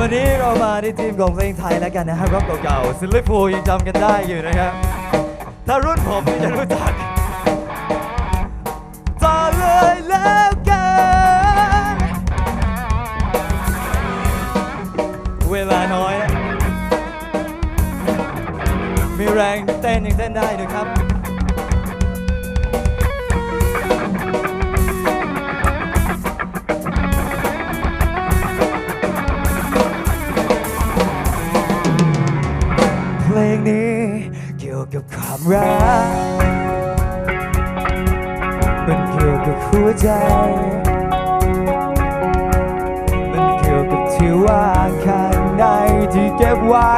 วันนี้เรามาในทีมของเพลงไทยแล้วกันนะครับร็อกเก่าๆซิลลิฟูยังจำกันได้อยู่นะครับ ถ้ารุ่นผมนี่จะรู้จักต่อเลยแล้วกันเวลาน้อยนะมีแรงเต้นยังเต้นได้นะครับ ยวกับความรัก มันเกี่ยวกับหัวใจ มันเกี่ยวกับที่ว่างข้างในที่เก็บไว้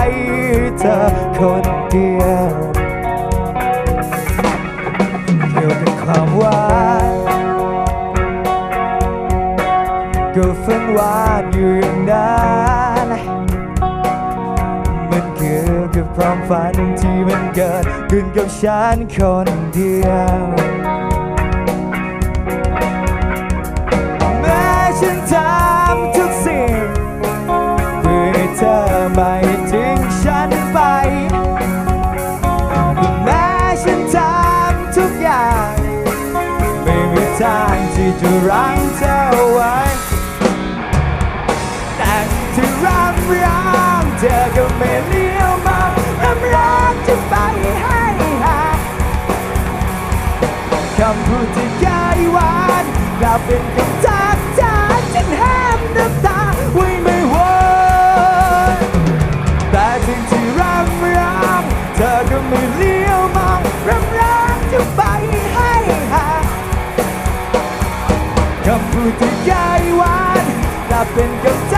เธอคนเดียวเกี่ยวกับความหวานก็ฝันวานอยู่อย่างนั้นมัน ความฝันที่มันเกิดขึ้นกับฉันคนเดียวแม้ฉันทำทุกสิ่งเพื่อให้เธอไม่ทิ้งฉันไปแม้ฉันทำทุกอย่าง ไม่มีทางที่จะรั้ง คำพูดที่ยายวานกลับเป็นคำจากจานฉันห้ามน้ำตาไว้ไม่ไหวแต่สิ่งที่รำร้องเธอก็ไม่เลี้ยวมองรำร้องจะไปให้หาคำพูดที่ยายวานกลับเป็นคำ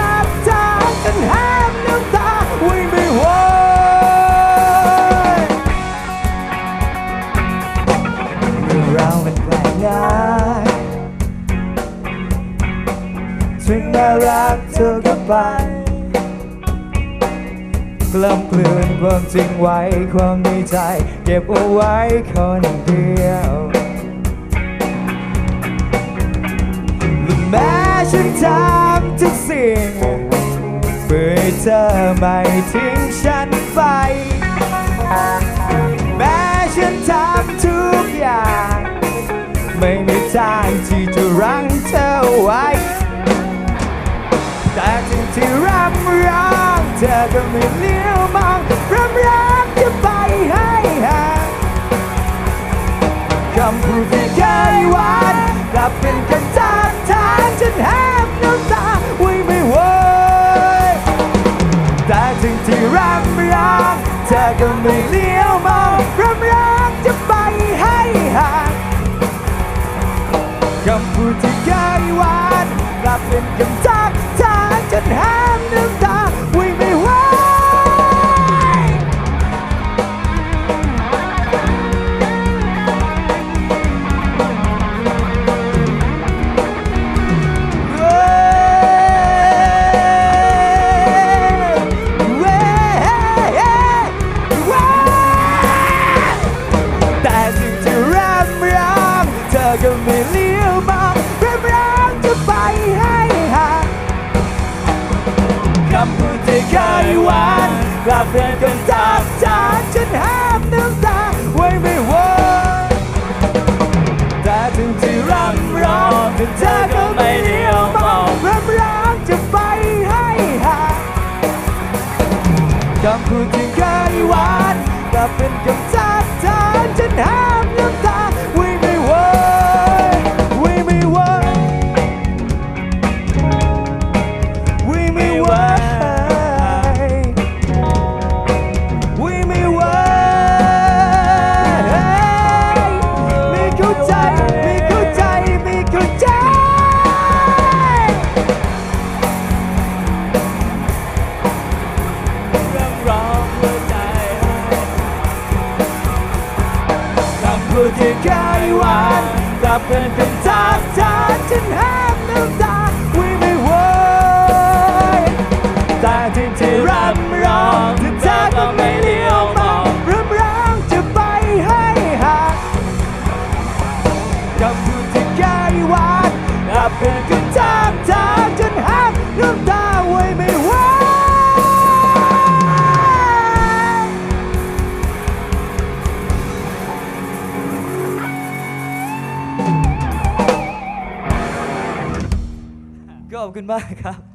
เรามันแปลกง่ายถึงน่ารักเธอก็ไปกล้ำกลืนความจริงไว้ความในใจ เก็บเอาไว้คนเดียวแม้ฉันทำทุกสิ่งเพื่อเธอไม่ทิ้งฉันไป แม้ฉันทำทุก ไม่มีทางที่จะรั้งเธอไว้ แต่ถึงที่รำร้องเธอก็ไม่เลี้ยวมองรำร้องจะไปให้ห่างคำพูดที่เคยหวานกลับเป็นกัน ไม่เลี้ยวมองรำร้องจะไปให้ห่างคำพูดที่เคยหวานกลับเป็นคำจาก ผู้ที่เคยหวานกลับเป็นคำจากจากฉันห้ามน้ำตาไว้ไม่ไหวแต่ที่ที่รำร้องเธอก็ไม่เลี้ยวมองรำร้องจะไปให้ห่างกับผู้ที่เคยหวานกลับเป็นคำ อบคุณมากครับ